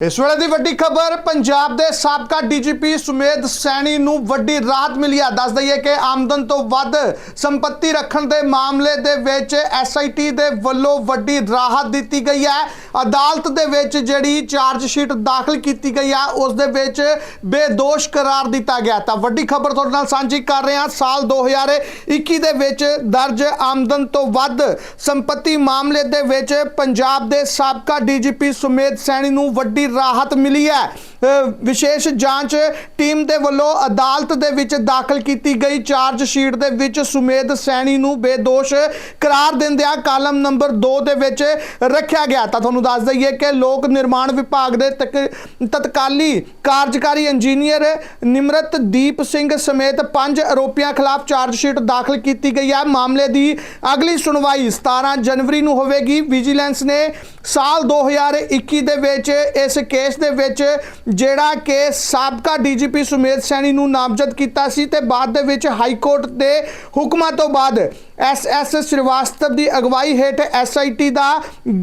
ਇਸ ਵੇਲੇ ਦੀ ਵੱਡੀ ਖਬਰ, ਪੰਜਾਬ ਦੇ ਸਾਬਕਾ ਡੀਜੀਪੀ ਸੁਮੇਧ ਸੈਣੀ ਨੂੰ ਵੱਡੀ ਰਾਹਤ ਮਿਲੀ ਹੈ ਦੱਸ ਦਈਏ ਕਿ ਆਮਦਨ ਤੋਂ ਵੱਧ ਸੰਪਤੀ ਰੱਖਣ ਦੇ ਮਾਮਲੇ ਦੇ ਵਿੱਚ ਐਸਆਈਟੀ ਦੇ ਵੱਲੋਂ ਵੱਡੀ ਰਾਹਤ ਦਿੱਤੀ ਗਈ ਹੈ। ਅਦਾਲਤ ਦੇ ਵਿੱਚ ਜਿਹੜੀ ਚਾਰਜ ਸ਼ੀਟ ਦਾਖਲ ਕੀਤੀ ਗਈ ਆ, ਉਸ ਦੇ ਵਿੱਚ ਬੇਦੋਸ਼ ਕਰਾਰ ਦਿੱਤਾ ਗਿਆ। ਤਾਂ ਵੱਡੀ ਖਬਰ ਤੁਹਾਡੇ ਨਾਲ ਸਾਂਝੀ ਕਰ ਰਹੇ ਹਾਂ। ਸਾਲ 2021 ਦੇ ਵਿੱਚ ਦਰਜ ਆਮਦਨ ਤੋਂ ਵੱਧ ਸੰਪਤੀ ਮਾਮਲੇ ਦੇ ਵਿੱਚ ਪੰਜਾਬ ਦੇ ਸਾਬਕਾ ਡੀਜੀਪੀ ਸੁਮੇਧ ਸੈਣੀ ਨੂੰ ਵੱਡੀ ਰਾਹਤ ਮਿਲੀ ਹੈ। ਵਿਸ਼ੇਸ਼ ਜਾਂਚ ਟੀਮ ਦੇ ਵੱਲੋਂ ਅਦਾਲਤ ਦੇ ਵਿੱਚ ਦਾਖਲ ਕੀਤੀ ਗਈ। ਚਾਰਜ ਸ਼ੀਟ ਦੇ ਵਿੱਚ ਸੁਮੇਧ ਸੈਣੀ ਨੂੰ ਬੇਦੋਸ਼ ਕਰਾਰ ਦਿੰਦਿਆਂ ਕਾਲਮ ਨੰਬਰ 2 ਦੇ ਵਿੱਚ ਰੱਖਿਆ ਗਿਆ। ਤਾਂ ਤੁਹਾਨੂੰ ਦੱਸ ਦਈਏ ਕਿ ਲੋਕ ਨਿਰਮਾਣ ਵਿਭਾਗ ਦੇ ਤਕ- ਤਤਕਾਲੀ ਕਾਰਜਕਾਰੀ ਇੰਜੀਨੀਅਰ ਨਿਮਰਤ ਦੀਪ ਸਿੰਘ ਸਮੇਤ ਪੰਜ ਆਰੋਪੀਆਂ ਖਿਲਾਫ ਚਾਰਜ ਸ਼ੀਟ ਦਾਖਲ ਕੀਤੀ ਗਈ ਹੈ। ਮਾਮਲੇ ਦੀ ਅਗਲੀ ਸੁਣਵਾਈ 17 ਜਨਵਰੀ ਨੂੰ ਹੋਵੇਗੀ। ਵਿਜੀਲੈਂਸ ਨੇ ਸਾਲ 2021 ਦੇ ਵਿੱਚ ਇਸ ਕੇਸ ਦੇ ਵਿੱਚ ਜਿਹੜਾ ਕਿ ਸਾਬਕਾ ਡੀਜੀਪੀ ਸੁਮੇਧ ਸੈਣੀ ਨੂੰ ਨਾਮਜ਼ਦ ਕੀਤਾ ਸੀ ਤੇ ਬਾਅਦ ਦੇ ਵਿੱਚ ਹਾਈ ਕੋਰਟ ਦੇ ਹੁਕਮਾਂ ਤੋਂ ਬਾਅਦ ਐਸ ਐਸ ਸ਼੍ਰੀਵਾਸਤਵ ਦੀ ਅਗਵਾਈ ਹੇਠ ਐਸਆਈਟੀ ਦਾ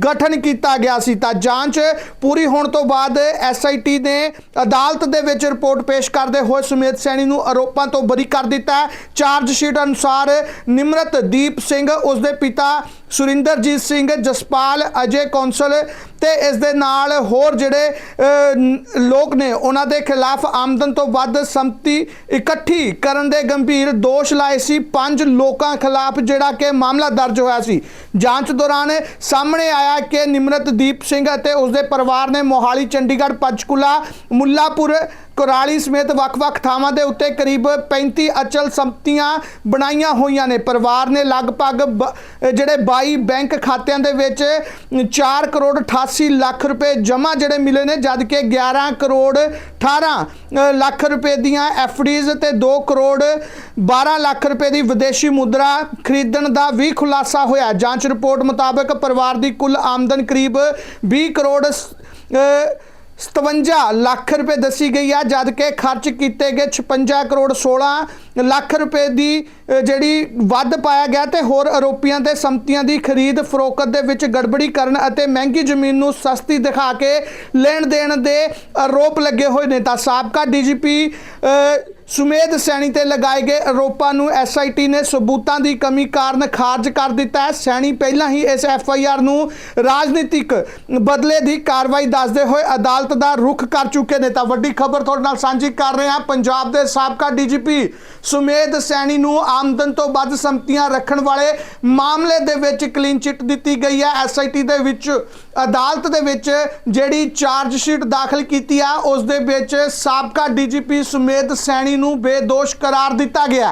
ਗਠਨ ਕੀਤਾ ਗਿਆ ਸੀ। ਤਾਂ ਜਾਂਚ ਪੂਰੀ ਹੋਣ ਤੋਂ ਬਾਅਦ ਐਸਆਈਟੀ ਨੇ ਅਦਾਲਤ ਦੇ ਵਿੱਚ ਰਿਪੋਰਟ ਪੇਸ਼ ਕਰਦੇ ਹੋਏ ਸੁਮੇਧ ਸੈਣੀ ਨੂੰ ਆਰੋਪਾਂ ਤੋਂ ਬਰੀ ਕਰ ਦਿੱਤਾ। ਹੈ ਚਾਰਜ ਸ਼ੀਟ ਅਨੁਸਾਰ ਨਿਮਰਤਦੀਪ ਸਿੰਘ ਉਸ ਦੇ ਪਿਤਾ ਸੁਰਿੰਦਰਜੀਤ ਸਿੰਘ, ਜਸਪਾਲ, ਅਜੇ ਕੌਂਸਲ ਤੇ ਇਸ ਦੇ ਨਾਲ ਹੋਰ ਜਿਹੜੇ ਲੋਕ ਨੇ, ਉਹਨਾਂ ਦੇ ਖਿਲਾਫ ਆਮਦਨ ਤੋਂ ਵੱਧ ਸੰਪਤੀ ਇਕੱਠੀ ਕਰਨ ਦੇ ਗੰਭੀਰ ਦੋਸ਼ ਲਾਏ ਸੀ। ਪੰਜ ਲੋਕਾਂ ਖਿਲਾਫ ਜਿਹੜਾ ਕਿ ਮਾਮਲਾ ਦਰਜ ਹੋਇਆ ਸੀ। ਜਾਂਚ ਦੌਰਾਨ ਸਾਹਮਣੇ ਆਇਆ ਕਿ ਨਿਮਰਤਦੀਪ ਸਿੰਘ ਅਤੇ ਉਸ ਦੇ ਪਰਿਵਾਰ ਨੇ ਮੋਹਾਲੀ, ਚੰਡੀਗੜ੍ਹ, ਪੰਚਕੂਲਾ, ਮੁੱਲਾਪੁਰ ਕੁਰਾਲੀ ਸਮੇਤ ਵੱਖ-ਵੱਖ ਥਾਵਾਂ ਦੇ ਉੱਤੇ ਕਰੀਬ 35 ਅਚਲ ਸੰਪਤੀਆਂ ਬਣਾਈਆਂ ਹੋਈਆਂ ਨੇ। ਪਰਿਵਾਰ ਨੇ ਲਗਭਗ ਬ- ਜਿਹੜੇ 22 ਬੈਂਕ ਖਾਤਿਆਂ ਦੇ ਵਿੱਚ 4 ਕਰੋੜ 88 ਲੱਖ ਰੁਪਏ ਜਮ੍ਹਾਂ ਜਿਹੜੇ ਮਿਲੇ ਨੇ ਜਦ ਕਿ 11 ਕਰੋੜ 18 ਲੱਖ ਰੁਪਏ ਦੀਆਂ ਐਫਡੀਜ਼ ਤੇ 2 ਕਰੋੜ 12 ਲੱਖ ਰੁਪਏ ਦੀ ਵਿਦੇਸ਼ੀ ਮੁਦਰਾ ਖਰੀਦਣ ਦਾ ਵੀ ਖੁਲਾਸਾ ਹੋਇਆ। ਜਾਂਚ ਰਿਪੋਰਟ ਮੁਤਾਬਕ ਪਰਿਵਾਰ ਦੀ ਕੁੱਲ ਆਮਦਨ ਕਰੀਬ 20 ਕਰੋੜ 57 ਲੱਖ ਰੁਪਏ ਦੱਸੀ ਗਈ ਆ ਜਦ ਕਿ ਖਰਚ ਕੀਤੇ ਗਏ 56 ਕਰੋੜ 16 ਲੱਖ ਰੁਪਏ ਦੀ ਜਿਹੜੀ ਵੱਧ ਪਾਇਆ ਗਿਆ ਤੇ ਹੋਰ ਆਰੋਪੀਆਂ ਦੇ ਸੰਪਤੀਆਂ ਦੀ ਖਰੀਦ ਫਰੋਖਤ ਦੇ ਵਿੱਚ ਗੜਬੜੀ ਕਰਨ ਅਤੇ ਮਹਿੰਗੀ ਜ਼ਮੀਨ ਨੂੰ ਸਸਤੀ ਦਿਖਾ ਕੇ ਲੈਣ ਦੇਣ ਦੇ ਆਰੋਪ ਲੱਗੇ ਹੋਏ ਨੇ। ਤਾਂ ਸਾਬਕਾ ਡੀਜੀਪੀ ਸੁਮੇਧ ਸੈਣੀ ਤੇ ਲਗਾਏ ਗਏ ਆਰੋਪਾਂ ਨੂੰ ਐਸਆਈਟੀ ਨੇ ਸਬੂਤਾਂ ਦੀ ਕਮੀ ਕਾਰਨ ਖਾਰਜ ਕਰ ਦਿੱਤਾ ਹੈ। ਸੈਣੀ ਪਹਿਲਾਂ ਹੀ ਇਸ ਐਫਆਈਆਰ ਨੂੰ ਰਾਜਨੀਤਿਕ ਬਦਲੇ ਦੀ ਕਾਰਵਾਈ ਦੱਸਦੇ ਹੋਏ ਅਦਾਲਤ ਦਾ ਰੁਖ ਕਰ ਚੁੱਕੇ ਨੇ। ਤਾਂ ਵੱਡੀ ਖਬਰ ਤੁਹਾਡੇ ਨਾਲ ਸਾਂਝੀ ਕਰ ਰਹੇ ਹਾਂ। ਪੰਜਾਬ ਦੇ ਸਾਬਕਾ ਡੀਜੀਪੀ ਸੁਮੇਧ ਸੈਣੀ ਨੂੰ ਆਮਦਨ ਤੋਂ ਵੱਧ ਸੰਪਤੀਆਂ ਰੱਖਣ ਵਾਲੇ ਮਾਮਲੇ ਦੇ ਵਿੱਚ ਕਲੀਨ ਚਿੱਟ ਦਿੱਤੀ ਗਈ ਹੈ। ਐਸਆਈਟੀ ਦੇ ਵਿੱਚ, ਅਦਾਲਤ ਦੇ ਵਿੱਚ ਜਿਹੜੀ ਚਾਰਜ ਸ਼ੀਟ ਦਾਖਲ ਕੀਤੀ ਆ, ਉਸ ਦੇ ਵਿੱਚ ਸਾਬਕਾ ਡੀਜੀਪੀ ਸੁਮੇਧ ਸੈਣੀ ਨੂੰ ਬੇਦੋਸ਼ ਕਰਾਰ ਦਿੱਤਾ ਗਿਆ